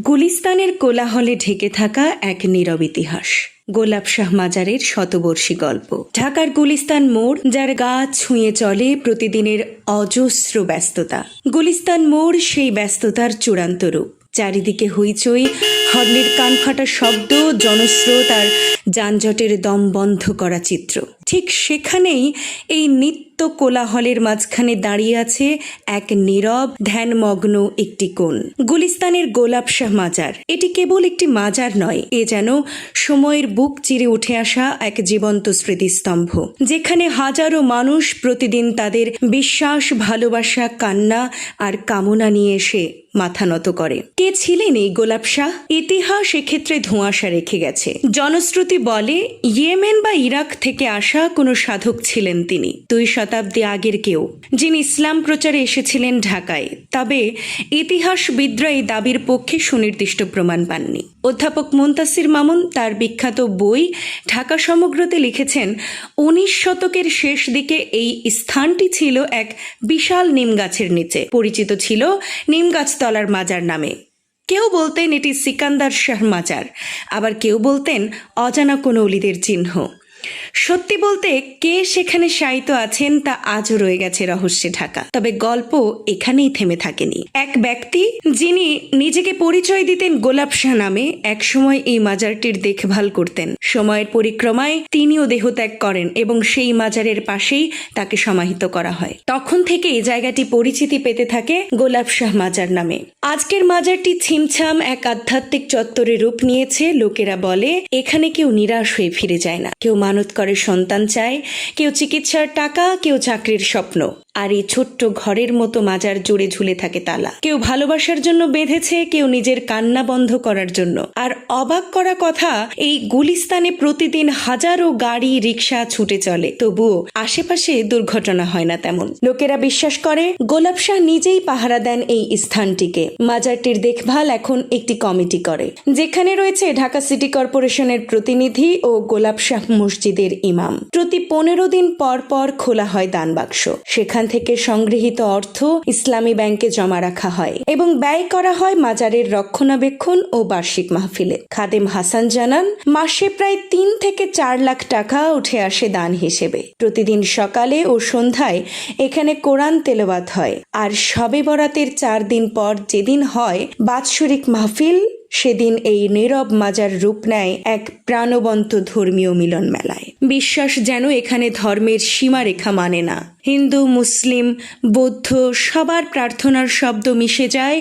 গুলিস্তানের কোলাহলে ঢেকে থাকা এক নীরব ইতিহাস, গোলাপ শাহ মাজারের শতবর্ষী গল্প। ঢাকার গুলিস্তান মোড়, যার গা ছুঁয়ে চলে প্রতিদিনের অজস্র ব্যস্ততা। গুলিস্তান মোড় সেই ব্যস্ততার চূড়ান্ত রূপ। চারিদিকে হইচই, হর্নের কান ফাটা শব্দ, জনস্রোত আর যানজটের দম বন্ধ করা চিত্র। ঠিক সেখানেই এই নিত্য কোলাহলের মাঝখানে দাঁড়িয়ে আছে এক নীরব, ধ্যানমগ্ন একটি কোণ। গুলিস্তানের গোলাপ শাহ মাজার। এটি কেবল একটি মাজার নয়, এ যেন সময়ের বুক চিরে উঠে আসা এক জীবন্ত স্মৃতিস্তম্ভ, যেখানে হাজারো মানুষ প্রতিদিন তাদের বিশ্বাস, ভালোবাসা, কান্না আর কামনা নিয়ে এসে মাথা নত করে। কে ছিলেন এই গোলাপ শাহ? ইতিহাস এক্ষেত্রে ধোঁয়াশা রেখে গেছে। জনশ্রুতি বলে, ইয়েমেন বা ইরাক থেকে আসা কোনো সাধক ছিলেন তিনি, দুই শতাব্দী আগের কেউ, যিনি ইসলাম প্রচারে এসেছিলেন ঢাকায়, তবে ইতিহাসবিদরা এই দাবির পক্ষে সুনির্দিষ্ট প্রমাণ পাননি। অধ্যাপক মুন্তাসির মামুন তার বিখ্যাত বই ঢাকা সমগ্রতে লিখেছেন, উনিশ শতকের শেষ দিকে এই স্থানটি ছিল এক বিশাল নিম গাছের নিচে, পরিচিত ছিল নিম গাছতলার মাজার নামে। কেউ বলতেন এটি সিকান্দার শাহ মাজার আবার কেউ বলতেন অজানা কোনো অলিদের চিহ্ন। সত্যি বলতে কে সেখানে শায়িত আছেন তা আজও রয়ে গেছে রহস্যে ঢাকা। তবে গল্প এখানেই থেমে থাকেনি। এক ব্যক্তি যিনি নিজেকে পরিচয় দিতেন গোলাপ শাহ নামে একসময় এই মাজারটির দেখভাল করতেন। সময়ের পরিক্রমায় তিনিও দেহত্যাগ করেন এবং সেই মাজারের পাশেই তাকে সমাহিত করা হয়। তখন থেকে এই জায়গাটি পরিচিতি পেতে থাকে গোলাপ শাহ মাজার নামে। আজকের মাজারটি ছিমছাম এক আধ্যাত্মিক চত্বরে রূপ নিয়েছে। লোকেরা বলে, এখানে কেউ নিরাশ হয়ে ফিরে যায় না। কেউ মানত করে সন্তান চায়। কেউ চিকিৎসার টাকা কেউ চাকরির স্বপ্ন। আর এই ছোট্ট ঘরের মতো মাজার জুড়ে ঝুলে থাকে তালা। কেউ ভালোবাসার জন্য বেঁধেছে, কেউ নিজের কান্না বন্ধ করার জন্য। আর অবাক করা কথা, এই গুলিস্তানে প্রতিদিন হাজারো গাড়ি রিক্সা ছুটে চলে। তবুও আশেপাশে দুর্ঘটনা হয় না তেমন। লোকেরা বিশ্বাস করে, গোলাপ শাহ নিজেই পাহারা দেন এই স্থানটিকে। মাজারটির দেখভাল এখন একটি কমিটি করে। যেখানে রয়েছে ঢাকা সিটি কর্পোরেশনের প্রতিনিধি ও গোলাপ শাহ মসজিদের ইমাম। প্রতি পনেরো দিন পর পর খোলা হয় দান বাক্স। সেখান থেকে সংগৃহীত অর্থ ইসলামী ব্যাংকে জমা রাখা হয় এবং ব্যয় করা হয় মাজারের রক্ষণাবেক্ষণ ও বার্ষিক মাহফিলে। খাদেম হাসান জানান, মাসে প্রায় তিন থেকে চার লাখ টাকা উঠে আসে দান হিসেবে। প্রতিদিন সকালে ও সন্ধ্যায় এখানে কোরআন তেলাওয়াত হয়। আর শবে বরাতের চার দিন পর যেদিন হয় বাৎসরিক মাহফিল সেদিন এই নীরব মাজার রূপ নেয় এক প্রাণবন্ত ধর্মীয় মিলন মেলায় বিশ্বাস যেন এখানে ধর্মের সীমারেখা মানে না। হিন্দু, মুসলিম, বৌদ্ধ সবার প্রার্থনার শব্দ মিশে যায়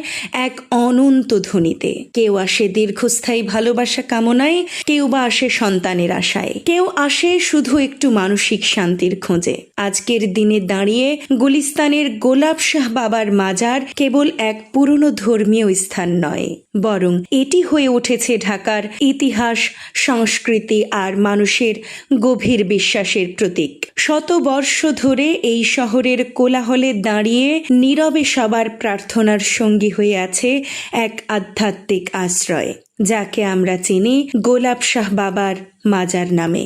এক অনন্ত ধ্বনিতে। কেউ আসে দীর্ঘস্থায়ী ভালোবাসা কামনায়, কেউ বা আসে সন্তানের আশায়। কেউ আসে শুধু একটু মানসিক শান্তির খোঁজে। আজকের দিনে দাঁড়িয়ে গুলিস্তানের গোলাপ শাহ বাবার মাজার কেবল এক পুরনো ধর্মীয় স্থান নয়, বরং এটি হয়ে উঠেছে ঢাকার ইতিহাস, সংস্কৃতি আর মানুষের গভীর বিশ্বাসের প্রতীক। শত বর্ষ ধরে এই শহরের কোলাহলে দাঁড়িয়ে নীরবে সবার প্রার্থনার সঙ্গী হয়ে আছে এক আধ্যাত্মিক আশ্রয়, যাকে আমরা চিনি গোলাপ শাহ বাবার মাজার নামে।